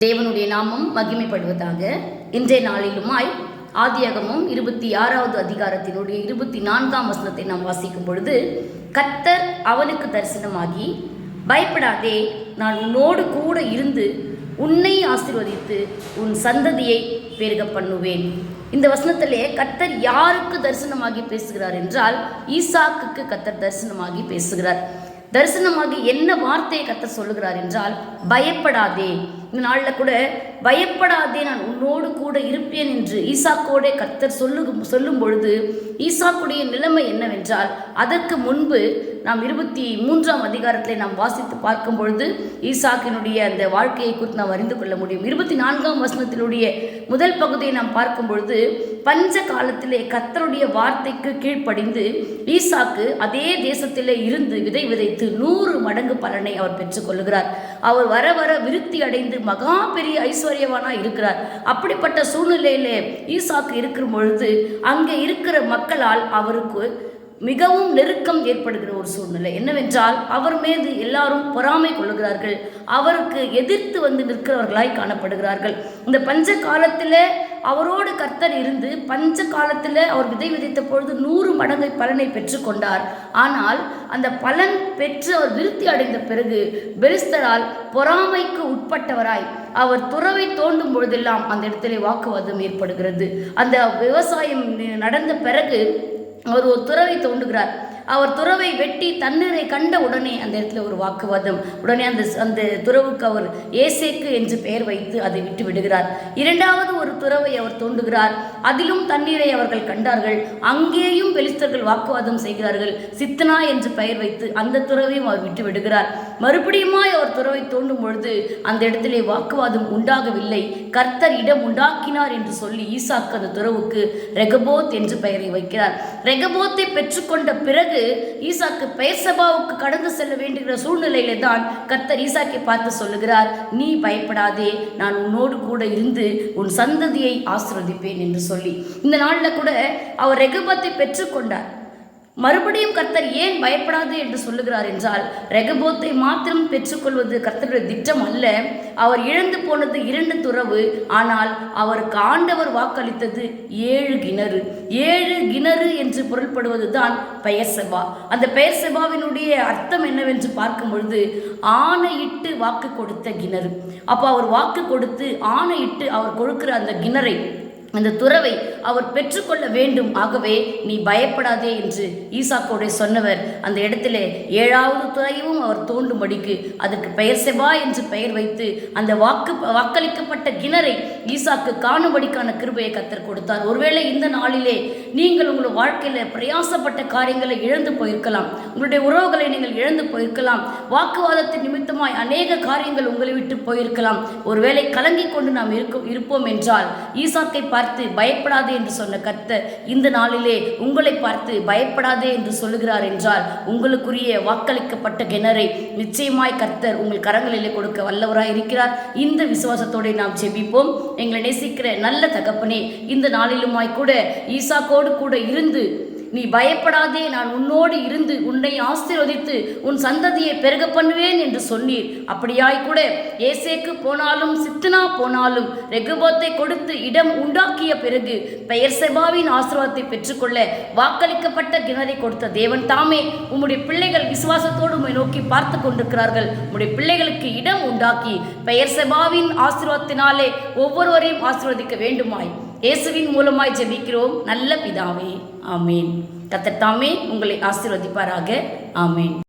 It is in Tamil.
தேவனுடைய நாமம் மகிமைப்படுவதாக இன்றைய நாளிலுமாய் ஆதியாகமும் இருபத்தி ஆறாவது அதிகாரத்தினுடைய இருபத்தி நான்காம் வசனத்தை நாம் வாசிக்கும் பொழுது கத்தர் அவனுக்கு தரிசனமாகி பயப்படாதே நான் உன்னோடு கூட இருந்து உன்னை ஆசீர்வதித்து உன் சந்ததியை பெருக பண்ணுவேன் இந்த வசனத்திலே கத்தர் யாருக்கு தரிசனமாகி பேசுகிறார் என்றால் ஈசாக்குக்கு கத்தர் தரிசனமாகி பேசுகிறார். தரிசனமாகி என்ன வார்த்தையை கத்தர் சொல்லுகிறார் என்றால் பயப்படாதே இந்த நாளில் கூட பயப்படாதே நான் உன்னோடு கூட இருப்பேன் என்று ஈசாக்கோடே கர்த்தர் சொல்லு சொல்லும் பொழுது ஈசாக்குடைய நிலைமை என்னவென்றால் அதற்கு முன்பு நாம் இருபத்தி மூன்றாம் அதிகாரத்தில் நாம் வாசித்து பார்க்கும் பொழுது ஈசாக்கினுடைய அந்த வாழ்க்கையை குறித்து நாம் அறிந்து கொள்ள முடியும். இருபத்தி நான்காம் வசனத்தினுடைய முதல் பகுதியை நாம் பார்க்கும் பொழுது பஞ்ச காலத்திலே கத்தருடைய வார்த்தைக்கு கீழ்ப்படிந்து ஈசாக்கு அதே தேசத்திலே இருந்து விதை விதைத்து நூறு மடங்கு பலனை அவர் பெற்றுக்கொள்கிறார் அவர் வர வர விருத்தி அடைந்து மகா பெரிய ஐஸ்வர்யவானாக இருக்கிறார். அப்படிப்பட்ட சூழ்நிலையிலே ஈசாக்கு இருக்கிற பொழுது அங்கே இருக்கிற மக்களால் அவருக்கு மிகவும் நெருக்கம் ஏற்படுகிற ஒரு சூழ்நிலை. என்னவென்றால் அவர் மீது எல்லாரும் பொறாமை கொள்ளுகிறார்கள். அவருக்கு எதிர்த்து வந்து நிற்கிறவர்களாய் காணப்படுகிறார்கள். இந்த பஞ்ச காலத்தில் அவரோடு கர்த்தர் இருந்து பஞ்ச காலத்தில் அவர் விதை விதைத்த பொழுது நூறு மடங்கை பலனை பெற்றுக்கொண்டார் ஆனால் அந்த பலன் பெற்று அவர் விருத்தி அடைந்த பிறகு பெருஸ்தரால் பொறாமைக்கு உட்பட்டவராய் அவர் துறவை தோண்டும் பொழுதெல்லாம் அந்த இடத்திலே வாக்குவாதம் ஏற்படுகிறது. அந்த விவசாயம் நடந்த பிறகு அவர் ஒரு துறவை தோண்டுகிறார். அவர் துறவை வெட்டி தண்ணீரை கண்ட உடனே அந்த இடத்துல ஒரு வாக்குவாதம். உடனே அந்த அந்த துறவுக்கு அவர் ஏசேக்கு என்று பெயர் வைத்து அதை விட்டு விடுகிறார் இரண்டாவது ஒரு துறவை அவர் தோண்டுகிறார். அதிலும் தண்ணீரை அவர்கள் கண்டார்கள். அங்கேயும் பெலிஸ்தர்கள் வாக்குவாதம் செய்கிறார்கள். சித்தனா என்று பெயர் வைத்து அந்த துறவையும் அவர் விட்டு விடுகிறார். மறுபடியுமாய் அவர் துறவை தோண்டும் பொழுது அந்த இடத்திலே வாக்குவாதம் உண்டாகவில்லை. கர்த்தர் இடம் உண்டாக்கினார் என்று சொல்லி ஈசாக்கு அந்த துறவுக்கு ரெகபோத் என்று பெயரை வைக்கிறார். ரெகபோத்தை பெற்றுக்கொண்ட பிறகு ஈசாக்கு பெயர்சபாவுக்கு கடந்து செல்ல வேண்டுகிற சூழ்நிலையில தான் கர்த்தர் ஈசாக்கை பார்த்து சொல்லுகிறார் நீ பயப்படாதே நான் உன்னோடு கூட இருந்து உன் சந்ததியை ஆசிரதிப்பேன் என்று சொல்லி. இந்த நாளில் கூட அவர் ரெகுபத்தை பெற்றுக்கொண்டார். மறுபடியும் கர்த்தர் ஏன் பயப்படாது என்று சொல்லுகிறார் என்றால் ரெகபோத்தை மாத்திரம் பெற்றுக்கொள்வது கர்த்தருடைய திட்டம் அல்ல. அவர் இழந்து போனது இரண்டு துறவு ஆனால் அவருக்கு ஆண்டவர் வாக்களித்தது ஏழு கிணறு. ஏழு கிணறு என்று பொருள்படுவது தான் பெயர் செபா அந்த பெயர் செபாவினுடைய அர்த்தம் என்னவென்று பார்க்கும் பொழுது ஆணையிட்டு வாக்கு கொடுத்த கிணறு. அப்போ அவர் வாக்கு கொடுத்து ஆணையிட்டு அவர் கொடுக்கிற அந்த கிணறை அந்த துறவை அவர் பெற்றுக்கொள்ள வேண்டும். ஆகவே நீ பயப்படாதே என்று ஈசாக்கோடே சொன்னவர். அந்த இடத்திலே ஏழாவது துறையும் அவர் தோண்டும்படிக்கு அதற்கு பெயர் செவா என்று பெயர் வைத்து அந்த வாக்கு வாக்களிக்கப்பட்ட கிணறை ஈசாக்கு காணும்படிக்கான கிருபையை கத்தர் கொடுத்தார். ஒருவேளை இந்த நாளிலே நீங்கள் உங்கள் வாழ்க்கையில் பிரயாசப்பட்ட காரியங்களை இழந்து போயிருக்கலாம். உங்களுடைய உறவுகளை நீங்கள் இழந்து போயிருக்கலாம். வாக்குவாதத்தின் நிமித்தமாய் அநேக காரியங்கள் உங்களை விட்டு போயிருக்கலாம். ஒருவேளை கலங்கி கொண்டு நாம் இருக்க இருப்போம் என்றால் ஈசாக்கை பார்த்து பயப்படாதே என்று சொன்ன கர்த்தர் இந்த நாளிலே உங்களை பார்த்து பயப்படாதே என்று சொல்லுகிறார் என்றால் உங்களுக்குரிய வாக்களிக்கப்பட்ட கிணறை நிச்சயமாய் கர்த்தர் உங்கள் கரங்களிலே கொடுக்க வல்லவராய் இருக்கிறார். இந்த விசுவாசத்தோடு நாம் செபிப்போம் எங்களை நேசிக்கிற நல்ல தகப்பனே இந்த நாளிலுமாய் கூட ஈசாக்கோடு கூட இருந்து நீ பயப்படாதே நான் உன்னோடு இருந்து உன்னை ஆசீர்வதித்து உன் சந்ததியை பெருக பண்ணுவேன் என்று சொன்னீர். அப்படியாய் கூட ஏசேக்கு போனாலும் சித்தனா போனாலும் ரெகுபோத்தை கொடுத்து இடம் உண்டாக்கிய பிறகு பெயர் செபாவின் ஆசீர்வாதத்தை பெற்றுக்கொள்ள வாக்களிக்கப்பட்ட கிணறை கொடுத்த தேவன் தாமே உம்முடைய பிள்ளைகள் விசுவாசத்தோடு உம்மை நோக்கி பார்த்து கொண்டிருக்கிறார்கள். உம்முடைய பிள்ளைகளுக்கு இடம் உண்டாக்கி பெயர் செபாவின் ஆசீர்வாதத்தினாலே ஒவ்வொருவரையும் ஆசீர்வதிக்க வேண்டுமாய். இயேசுவின் மூலமாய் ஜெபிக்கிறோம். நல்ல பிதாவே. ஆமேன். கத்தத்தாமே உங்களை ஆசீர்வதிப்பாராக. ஆமேன்.